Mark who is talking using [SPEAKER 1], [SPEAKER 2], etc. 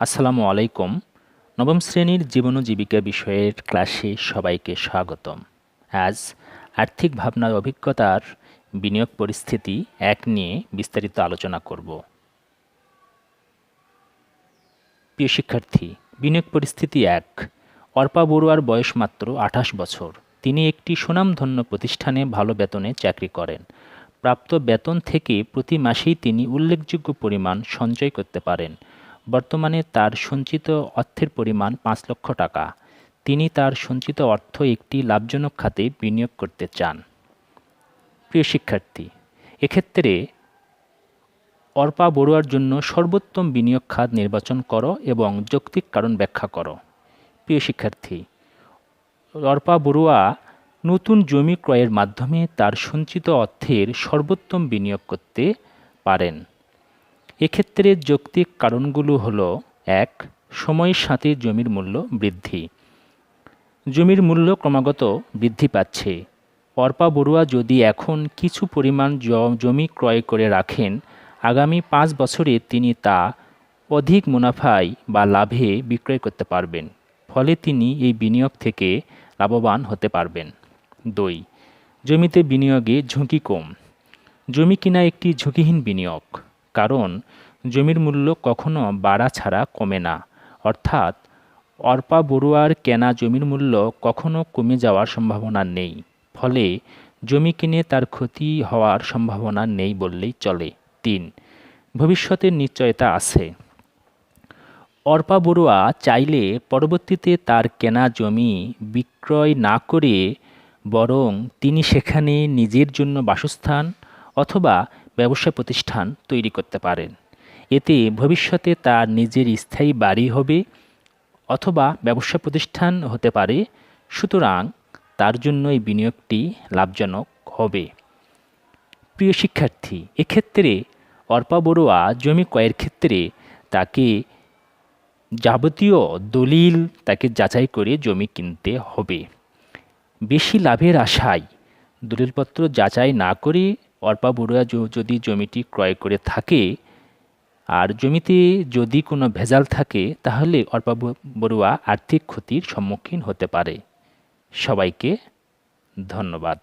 [SPEAKER 1] আসসালামু আলাইকুম। নবম শ্রেণির জীবন জীবিকা বিষয়ের ক্লাসে সবাইকে স্বাগতম। আজ আর্থিক ভাবনার অভিজ্ঞতার বিনিয়োগ পরিস্থিতি এক নিয়ে বিস্তারিত আলোচনা করব। প্রিয় শিক্ষার্থী, বিনিয়োগ পরিস্থিতি এক। অর্পা বড়ুয়ার বয়স মাত্র আঠাশ বছর। তিনি একটি সুনামধন্য প্রতিষ্ঠানে ভালো বেতনে চাকরি করেন। প্রাপ্ত বেতন থেকে প্রতি মাসেই তিনি উল্লেখযোগ্য পরিমাণ সঞ্চয় করতে পারেন। বর্তমানে তার সঞ্চিত অর্থের পরিমাণ পাঁচ লক্ষ টাকা। তিনি তার সঞ্চিত অর্থ একটি লাভজনক খাতে বিনিয়োগ করতে চান। প্রিয় শিক্ষার্থী, এক্ষেত্রে অর্পা বড়ুয়ার জন্য সর্বোত্তম বিনিয়োগ খাত নির্বাচন করো এবং যৌক্তিক কারণ ব্যাখ্যা করো। প্রিয় শিক্ষার্থী, অর্পা বড়ুয়া নতুন জমি ক্রয়ের মাধ্যমে তার সঞ্চিত অর্থের সর্বোত্তম বিনিয়োগ করতে পারেন। এক্ষেত্রে যৌক্তিক কারণগুলো হলো, এক সময়ের সাথে জমির মূল্য বৃদ্ধি। জমির মূল্য ক্রমাগত বৃদ্ধি পাচ্ছে। অর্পা বড়ুয়া যদি এখন কিছু পরিমাণ জমি ক্রয় করে রাখেন, আগামী পাঁচ বছরে তিনি তা অধিক মুনাফায় বা লাভে বিক্রয় করতে পারবেন, ফলে তিনি এই বিনিয়োগ থেকে লাভবান হতে পারবেন। দুই, জমিতে বিনিয়োগে ঝুঁকি কম। জমি কিনা একটি ঝুঁকিহীন বিনিয়োগ। কারণ জমির মূল্য কখনো বাড়া ছাড়া কমে না। অর্থাৎ অর্পা বড়ুয়ার কেনা জমির মূল্য কখনো কমে যাওয়ার সম্ভাবনা নেই। ফলে জমি কিনে তার ক্ষতি হওয়ার সম্ভাবনা নেই বললেই চলে। তিন ভবিষ্যতের নিশ্চয়তা আছে। অর্পা বড়ুয়া চাইলে পরবর্তীতে তার কেনা জমি বিক্রয় না করে বরং তিনি সেখানে নিজের জন্য বাসস্থান অথবা ব্যবসা প্রতিষ্ঠান তৈরি করতে পারেন। এতে ভবিষ্যতে তার নিজের স্থায়ী বাড়ি হবে অথবা ব্যবসা প্রতিষ্ঠান হতে পারে, সুতরাং তার জন্য এই বিনিয়োগটি লাভজনক হবে। প্রিয় শিক্ষার্থী, এক্ষেত্রে অর্পা বড়ুয়া জমি ক্রয়ের ক্ষেত্রে তাকে যাবতীয় দলিল তাকে যাচাই করে জমি কিনতে হবে। বেশি লাভের আশায় দলিলপত্র যাচাই না করে অর্পা বড়ুয়া যদি জমিটি ক্রয় করে থাকে, আর জমিতে যদি কোনো ভেজাল থাকে, তাহলে অর্পা বড়ুয়া আর্থিক ক্ষতির সম্মুখীন হতে পারে। সবাইকে ধন্যবাদ।